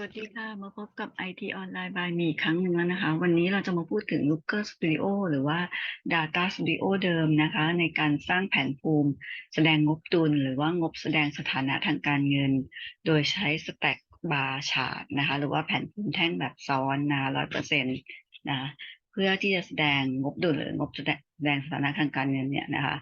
วัสดีค่ะ มาพบกับ IT ออนไลน์ by มีอีกครั้งหนึ่งแล้วนะคะ วันนี้เราจะมาพูดถึง Looker Studio หรือว่า Data Studio เดิมนะคะ ในการสร้างแผนภูมิ แสดงงบดุลหรือว่างบแสดงสถานะทางการเงิน โดยใช้ Stack Bar Chart นะคะ หรือว่าแผนภูมิแท่งแบบซ้อนนะร้อยเปอร์เซ็นต์นะ พื่อที่จะแสดงงบดุลหรืองบแสดงสถานะทางการเงินเนี่ยนะคะ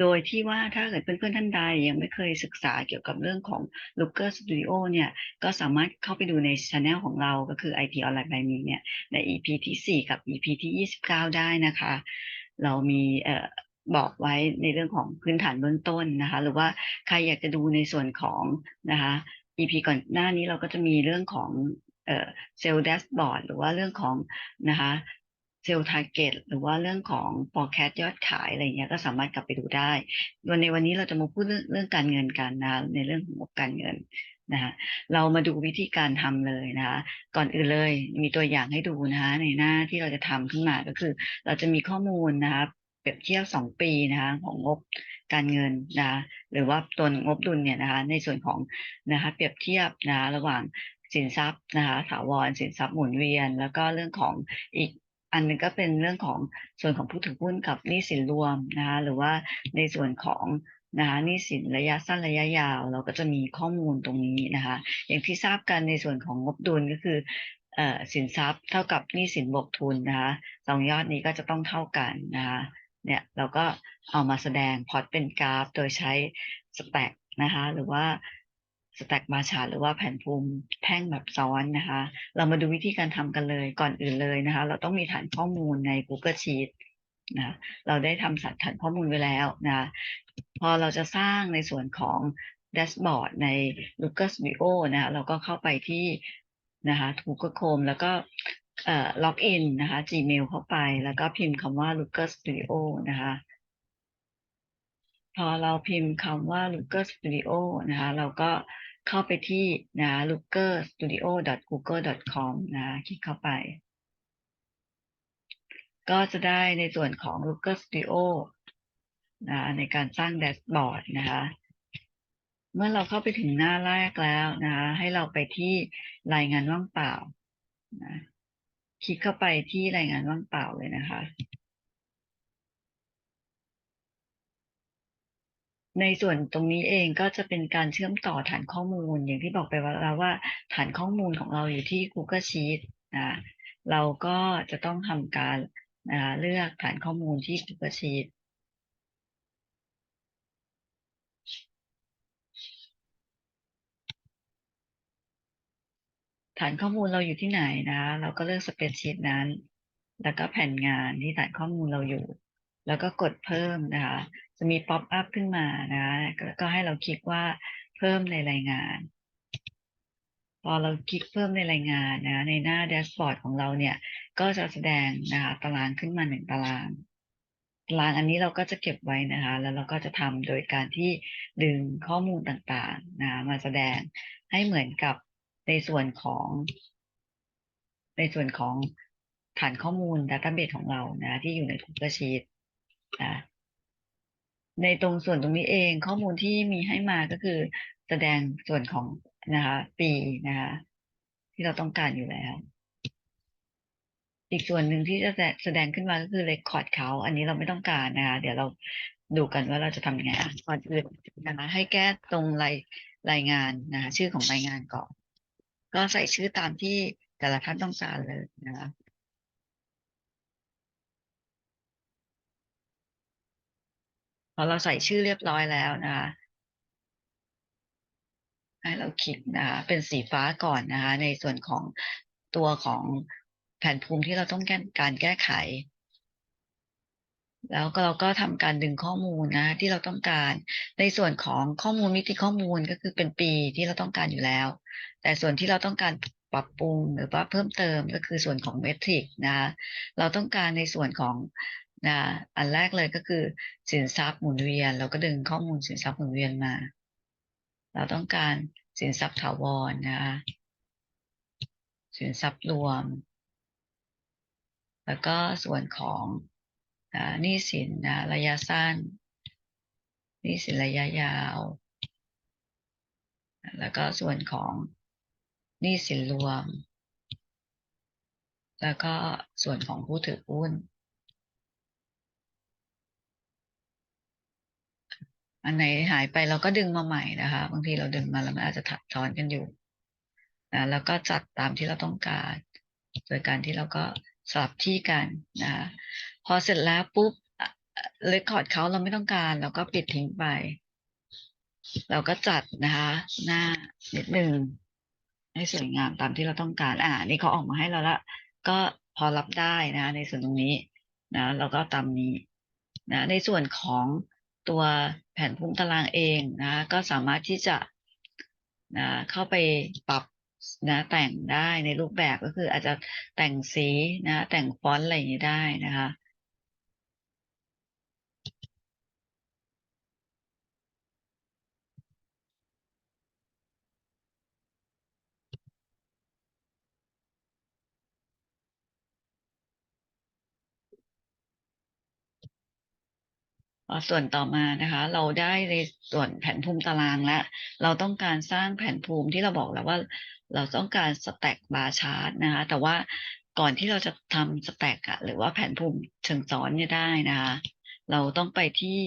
โดยที่ว่าถ้าเกิดเพื่อนๆท่านใดยังไม่เคยศึกษาเกี่ยวกับเรื่องของ Looker Studio เนี่ย ก็สามารถเข้าไปดูในช anel ของเราก็คือ IT ออนไลน์ by มีเนี่ย ใน EP ที่ 4 กับ EP ที่ 29 ได้นะคะ เรามีเอ่อบอกไว้ในเรื่องของพื้นฐานเบื้องต้นนะคะ หรือว่าใครอยากจะดูในส่วนของนะคะ EP ก่อนหน้านี้เราก็จะมีเรื่องของเซลล์แดชบอร์ดหรือว่าเรื่องของนะคะ เซลล์ทาร์เก็ตหรือว่าเรื่องของ forecast ยอดขายอะไรเงี้ยก็สามารถกลับไปดูได้วันในวันนี้เราจะมาพูดเรื่องเรื่องการเงินกันนะในเรื่องของงบการเงินนะคะเรามาดูวิธีการทำเลยนะคะก่อนอื่นเลยมีตัวอย่างให้ดูนะคะในหน้าที่เราจะทำขึ้นมาก็คือ เราจะมีข้อมูลนะคะเปรียบเทียบสองปีนะคะของงบการเงินนะคะหรือว่าตัวงบดุลเนี่ยนะคะในส่วนของนะคะเปรียบเทียบนะคะระหว่างสินทรัพย์นะคะถาวรสินทรัพย์หมุนเวียน แล้วก็เรื่องของอีก อันหนึงก็เป็นเรื่องของส่วนของผู้ถือหุ้นกับหนี้สินรวมนะคะหรือว่าในส่วนของนะคะหนี้สินระยะสั้นระยะยาว เราก็จะมีข้อมูลตรงนี้นะคะ อย่างที่ทราบกันในส่วนของงบดุลก็คือเออสินทรัพย์เท่ากับหนี้สินบวกทุนนะคะสองยอดนี้ก็จะต้องเท่ากันนะคะเนี่ยเราก็เอามาแสดงพอร์ตเป็นกราฟ โดยใช้สแต็กนะคะหรือว่า สแต็กมาชาหรือว่าแผ่นภูมิแท่งแบบซ้อนนะคะ เรามาดูวิธีการทำกันเลยก่อนอื่นเลยนะคะ เราต้องมีฐานข้อมูลใน Google Sheet นะเราได้ทำสัตฐานข้อมูลไว้แล้วนะพอเราจะสร้างในส่วนของแดชบอร์ดใน Looker Studio นะเราก็เข้าไปที่นะคะ Google Chrome แล้วก็ล็อกอินนะคะ Gmail เข้าไป แล้วก็พิมพ์คำว่า Looker Studio นะคะพอเราพิมพ์คำว่า Looker Studio นะคะ เราก็ เข้าไปที่นะ lookerstudio.google.com นะคลิกเข้าไป ก็จะได้ในส่วนของ Looker Studio นะในการสร้างแดชบอร์ดนะคะเมื่อเราเข้าไปถึงหน้าแรกแล้วนะคะให้เราไปที่รายงานว่างเปล่านะคลิกเข้าไปที่รายงานว่างเปล่าเลยนะคะ ในส่วนตรงนี้เองก็จะเป็นการเชื่อมต่อฐานข้อมูล อย่างที่บอกไปว่าแล้วว่าฐานข้อมูลของเราอยู่ที่ Google Sheet นะเราก็จะต้องทำการนะเลือกฐานข้อมูลที่ Google Sheet ฐานข้อมูลเราอยู่ที่ไหนนะ เราก็เลือก Spreadsheet นั้น แล้วก็แผ่นงานที่ฐานข้อมูลเราอยู่ แล้วก็กดเพิ่มนะคะ จะมีป๊อปอัพขึ้นมานะก็ให้เราคลิกว่าเพิ่มในรายงาน พอเราคลิกเพิ่มในรายงานนะในหน้าแดชบอร์ดของเราเนี่ยก็จะแสดงนะคะตารางขึ้นมาหนึ่งตารางตารางอันนี้เราก็จะเก็บไว้นะคะ แล้วเราก็จะทำโดยการที่ดึงข้อมูลต่างๆนะมาแสดงให้เหมือนกับในส่วนของ ในส่วนของฐานข้อมูล Database ของเรานะ ที่อยู่ใน Google Sheet นะ ในตรงส่วนตรงนี้เองข้อมูลที่มีให้มาก็คือแสดงส่วนของนะคะปีนะคะ ที่เราต้องการอยู่แล้ว อีกส่วนหนึ่งที่จะแสดงขึ้นมาก็คือ Record เขา อันนี้เราไม่ต้องการนะคะ เดี๋ยวเราดูกันว่าเราจะทำยังไงอะก่อนอื่นนะคะให้แก้ตรงรายรายงานนะคะชื่อของรายงานก่อน ก็ใส่ชื่อตามที่แต่ละท่านต้องการเลยนะคะ พอเราใส่ชื่อเรียบร้อยแล้วนะคะให้เราคลิกนะคะเป็นสีฟ้าก่อนนะคะ ในส่วนของตัวของแผนภูมิที่เราต้องการการแก้ไข แล้วก็เราก็ทำการดึงข้อมูลนะที่เราต้องการ ในส่วนของข้อมูลมิติข้อมูลก็คือเป็นปีที่เราต้องการอยู่แล้ว แต่ส่วนที่เราต้องการปรับปรุงหรือว่าเพิ่มเติมก็คือส่วนของเมทริกนะเราต้องการในส่วนของ นะอันแรกเลยก็คือสินทรัพย์หมุนเวียน เราก็ดึงข้อมูลสินทรัพย์หมุนเวียนมา เราต้องการสินทรัพย์ถาวรนะคะสินทรัพย์รวม แล้วก็ส่วนของหนี้สินนะระยะสั้นหนี้สินระยะยาว แล้วก็ส่วนของหนี้สินรวม แล้วก็ส่วนของผู้ถือหุ้น อันไหนหายไปเราก็ดึงมาใหม่นะคะ บางทีเราดึงมาแล้วมันอาจจะถักซ้อนกันอยู่นะแล้วก็จัดตามที่เราต้องการ โดยการที่เราก็สลับที่กันนะคะพอเสร็จแล้วปุ๊บเรคคอร์ดเขาเราไม่ต้องการ เราก็ปิดทิ้งไป เราก็จัดนะคะ หน้านิดนึงให้สวยงามตามที่เราต้องการ อ่า นี่เขาออกมาให้เราละ ก็พอรับได้นะ ในส่วนตรงนี้นะเราก็ตามนี้นะในส่วนของ ตัวแผนภูมิตารางเองนะก็สามารถที่จะนะเข้าไปปรับนะแต่งได้ในรูปแบบก็คืออาจจะแต่งสีนะแต่งฟอนต์อะไรอย่างนี้ได้นะคะ ส่วนต่อมานะคะ เราได้ในส่วนแผนภูมิตารางแล้วเราต้องการสร้างแผนภูมิที่เราบอกแล้วว่า เราต้องการสแต็กบาร์ชาร์ตนะคะ แต่ว่าก่อนที่เราจะทำสแต็กอะหรือว่าแผนภูมิเชิงซ้อนเนี่ยได้นะคะ เราต้องไปที่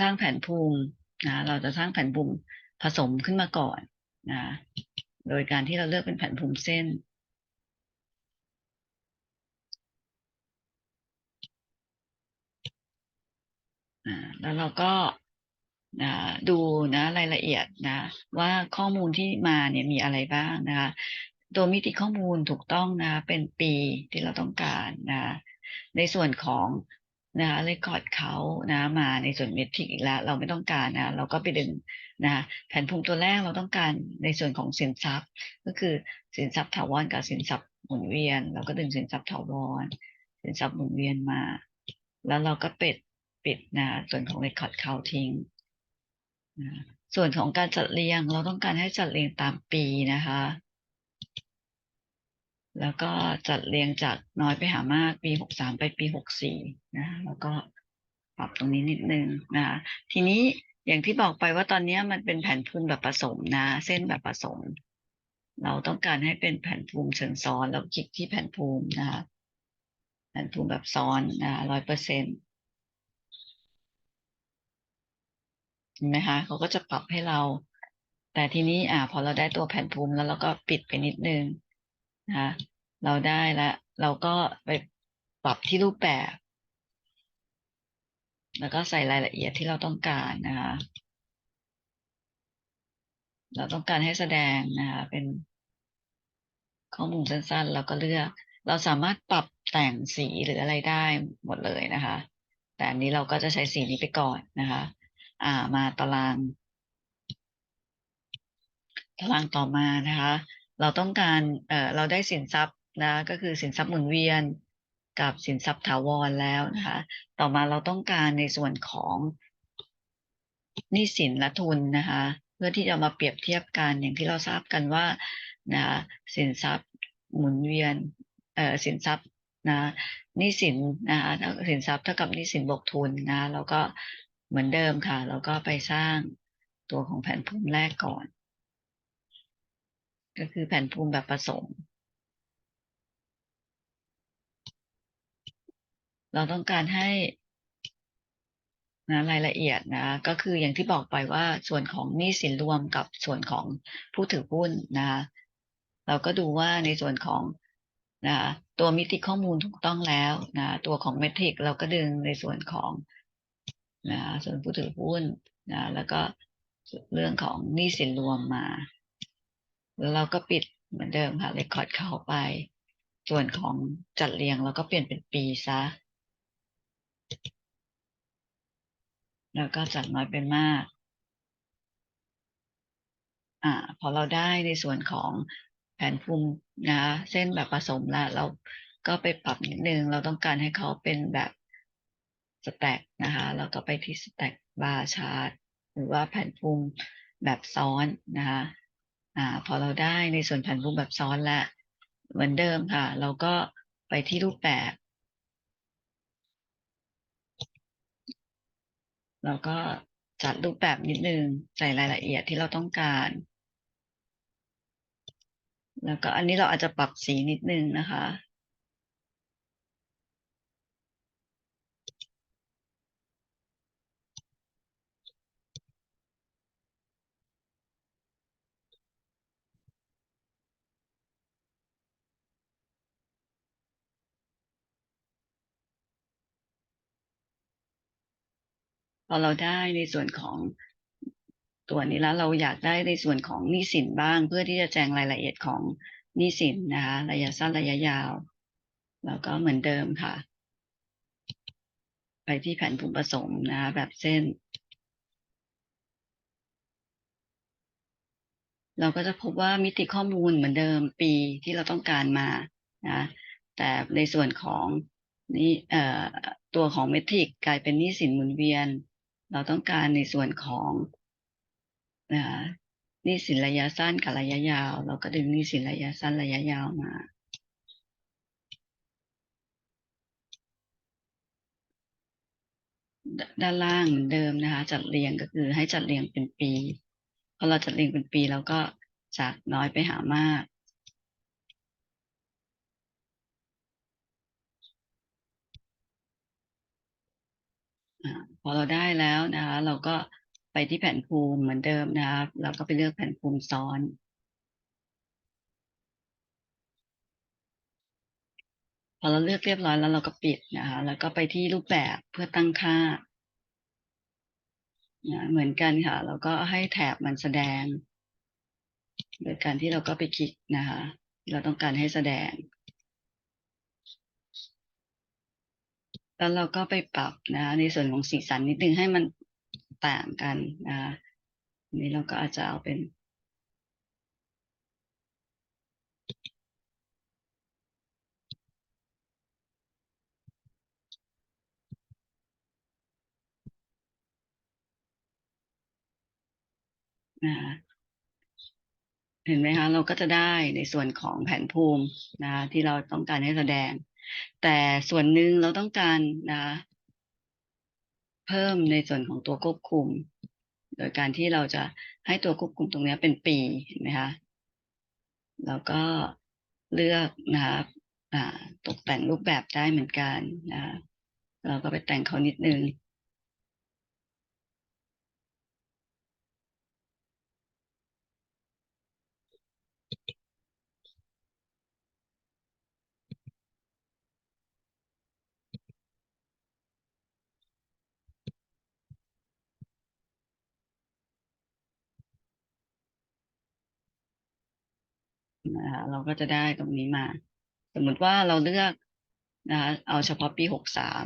สร้างแผนภูมินะเราจะสร้างแผนภูมิผสมขึ้นมาก่อนนะโดยการที่เราเลือกเป็นแผนภูมิเส้น แล้วเราก็ดูนะรายละเอียดนะ ว่าข้อมูลที่มาเนี่ยมีอะไรบ้างนะคะตัวมิติข้อมูลถูกต้องนะเป็นปีที่เราต้องการนะในส่วนของนะเรคคอร์ดเขานะมาในส่วนเมทริกอีกแล้ว เราไม่ต้องการนะเราก็ไปดึงนะแผนภูมิตัวแรกเราต้องการในส่วนของสินทรัพย์ ก็คือสินทรัพย์ถาวรกับสินทรัพย์หมุนเวียน เราก็ดึงสินทรัพย์ถาวรสินทรัพย์หมุนเวียนมา แล้วเราก็เปิด ปิดนะส่วนของ record เขาทิ้งนะส่วนของการจัดเรียงเราต้องการให้จัดเรียงตามปีนะคะ แล้วก็จัดเรียงจากน้อยไปหามากปีหกสามไปปีหกสี่นะ แล้วก็ปรับตรงนี้นิดนึงนะทีนี้อย่างที่บอกไปว่าตอนนี้มันเป็นแผ่นภูมิแบบผสมนะ เส้นแบบผสม เราต้องการให้เป็นแผ่นภูมิเชิงซ้อน เราคลิกที่แผ่นภูมินะคะแผ่นภูมิแบบซ้อนนะร้อยเปอร์เซ็นต์ เห็นไหมคะเขาก็จะปรับให้เรา แต่ทีนี้อ่าพอเราได้ตัวแผ่นภูมิแล้วเราก็ปิดไปนิดนึงนะคะเราได้แล้วเราก็ไปปรับที่รูปแบบ แล้วก็ใส่รายละเอียดที่เราต้องการนะคะ เราต้องการให้แสดงนะคะเป็นข้อมูลสั้นๆ เราก็เลือก เราสามารถปรับแต่งสีหรืออะไรได้หมดเลยนะคะ แต่อันนี้เราก็จะใช้สีนี้ไปก่อนนะคะ อ่ามาตาราง ตารางต่อมานะคะ เราต้องการเอ่อเราได้สินทรัพย์นะก็คือสินทรัพย์หมุนเวียนกับสินทรัพย์ถาวรแล้วนะคะ ต่อมาเราต้องการในส่วนของหนี้สินและทุนนะคะ เพื่อที่จะมาเปรียบเทียบกันอย่างที่เราทราบกันว่านะสินทรัพย์หมุนเวียนเอ่อสินทรัพย์นะหนี้สินนะคะสินทรัพย์เท่ากับหนี้สินบวกทุนนะแล้วก็ เหมือนเดิมค่ะ แล้วก็ไปสร้างตัวของแผ่นภูมิแรกก่อน ก็คือแผ่นภูมิแบบผสม เราต้องการให้นะรายละเอียดนะ ก็คืออย่างที่บอกไปว่าส่วนของหนี้สินรวมกับส่วนของผู้ถือหุ้นนะ เราก็ดูว่าในส่วนของนะตัวมิติข้อมูลถูกต้องแล้วนะตัวของเมทริกเราก็ดึงในส่วนของ นะส่วนผู้ถือหุ้นนะแล้วก็เรื่องของหนี้สินรวมมา แล้วเราก็ปิดเหมือนเดิมค่ะเรคคอร์ดเข้าไป ส่วนของจัดเรียงเราก็เปลี่ยนเป็นปีซะ แล้วก็จัดน้อยเป็นมากอ่าพอเราได้ในส่วนของแผนภูมินะเส้นแบบผสมแล้วเราก็ไปปรับนิดนึง เราต้องการให้เขาเป็นแบบ สแต็กนะคะ แล้วก็ไปที่สแต็กบาร์ชาร์ตหรือว่าแผ่นภูมิแบบซ้อนนะคะอ่าพอเราได้ในส่วนแผ่นภูมิแบบซ้อนแล้วเหมือนเดิมค่ะ เราก็ไปที่รูปแบบ เราก็จัดรูปแบบนิดนึงใส่รายละเอียดที่เราต้องการ แล้วก็อันนี้เราอาจจะปรับสีนิดนึงนะคะ พอเราได้ในส่วนของตัวนี้แล้วเราอยากได้ในส่วนของหนี้สินบ้าง เพื่อที่จะแจงรายละเอียดของหนี้สินนะคะระยะสั้นระยะยาว แล้วก็เหมือนเดิมค่ะ ไปที่แผนภูมิผสมนะคะแบบเส้น เราก็จะพบว่ามิติข้อมูลเหมือนเดิมปีที่เราต้องการมานะแต่ในส่วนของนี่เอ่อตัวของเมทริกกลายเป็นหนี้สินหมุนเวียน เราต้องการในส่วนของนะหนี้สินระยะสั้นกับระยะยาว เราก็ดึงนี้สินระยะสั้นระยะยาวมาด้านล่างเหมือนเดิมนะคะ จัดเรียงก็คือให้จัดเรียงเป็นปีพอเราจัดเรียงเป็นปีเราก็จากน้อยไปหามาก พอเราได้แล้วนะคะ เราก็ไปที่แผ่นภูมิเหมือนเดิมนะคะเราก็ไปเลือกแผ่นภูมิซ้อนพอเราเลือกเรียบร้อยแล้วเราก็ปิดนะคะแล้วก็ไปที่รูปแบบเพื่อตั้งค่านะเหมือนกันค่ะ เราก็ให้แถบมันแสดง โดยการที่เราก็ไปคลิกนะคะ เราต้องการให้แสดง แล้วเราก็ไปปรับนะในส่วนของสีสันนิดนึงให้มันต่างกันนะนี้เราก็อาจจะเอาเป็นนะคะเห็นไหมคะเราก็จะได้ในส่วนของแผนภูมินะที่เราต้องการให้แสดง แต่ส่วนหนึ่งเราต้องการนะเพิ่มในส่วนของตัวควบคุม โดยการที่เราจะให้ตัวควบคุมตรงนี้เป็นปีเห็นไหมคะแล้วก็เลือกนะครับตกแต่งรูปแบบได้เหมือนกันนะเราก็ไปแต่งเขานิดนึง นะคะเราก็จะได้ตรงนี้มา สมมติว่าเราเลือกนะคะเอาเฉพาะปีหกสาม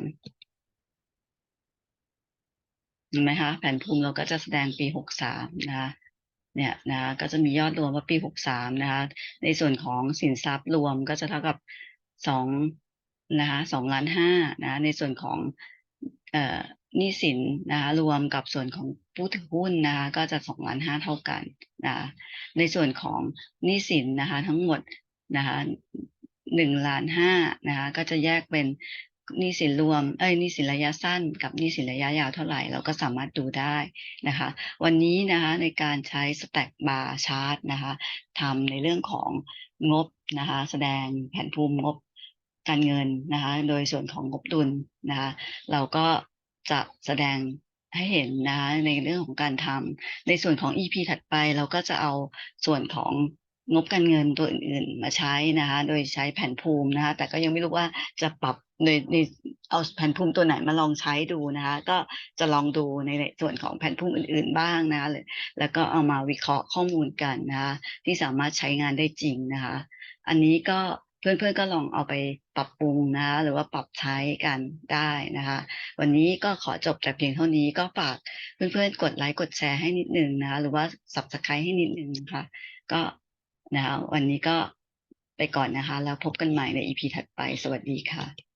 เห็นไหมคะแผนภูมิเราก็จะแสดงปีหกสามนะคะเนี่ยนะคะก็จะมียอดรวมว่าปีหกสามนะคะ ในส่วนของสินทรัพย์รวมก็จะเท่ากับสองนะคะสองล้านห้านะในส่วนของเอ่อ หนี้สินนะคะรวมกับส่วนของผู้ถือหุ้นนะคะก็จะสองล้านห้าเท่ากันนะคะในส่วนของหนี้สินนะคะทั้งหมดนะคะหนึ่งล้านห้านะคะก็จะแยกเป็นหนี้สินรวมเอ้ยหนี้สินระยะสั้น กับหนี้สินระยะยาวเท่าไหร่เราก็สามารถดูได้นะคะ วันนี้นะคะในการใช้ Stack Bar Chart นะคะทำในเรื่องของงบนะคะแสดงแผนภูมิงบการเงินนะคะ โดยส่วนของงบดุลนะคะ เราก็ จะแสดงให้เห็นนะคะในเรื่องของการทำในส่วนของ EP ถัดไปเราก็จะเอาส่วนของงบการเงินตัวอื่นๆมาใช้นะคะ โดยใช้แผนภูมินะคะ แต่ก็ยังไม่รู้ว่าจะปรับในในเอาแผนภูมิตัวไหนมาลองใช้ดูนะคะ ก็จะลองดูในส่วนของแผนภูมิอื่นๆบ้างนะคะแล้วก็เอามาวิเคราะห์ข้อมูลกันนะคะที่สามารถใช้งานได้จริงนะคะ อันนี้ก็ เพื่อนๆก็ลองเอาไปปรับปรุงนะหรือว่าปรับใช้กันได้นะคะ วันนี้ก็ขอจบแต่เพียงเท่านี้ก็ฝากเพื่อนๆกดไลค์กดแชร์ให้นิดนึงนะคะหรือว่า Subscribe ให้นิดนึงนะคะ ก็นะคะวันนี้ก็ไปก่อนนะคะ แล้วพบกันใหม่ใน EP ถัดไป สวัสดีค่ะ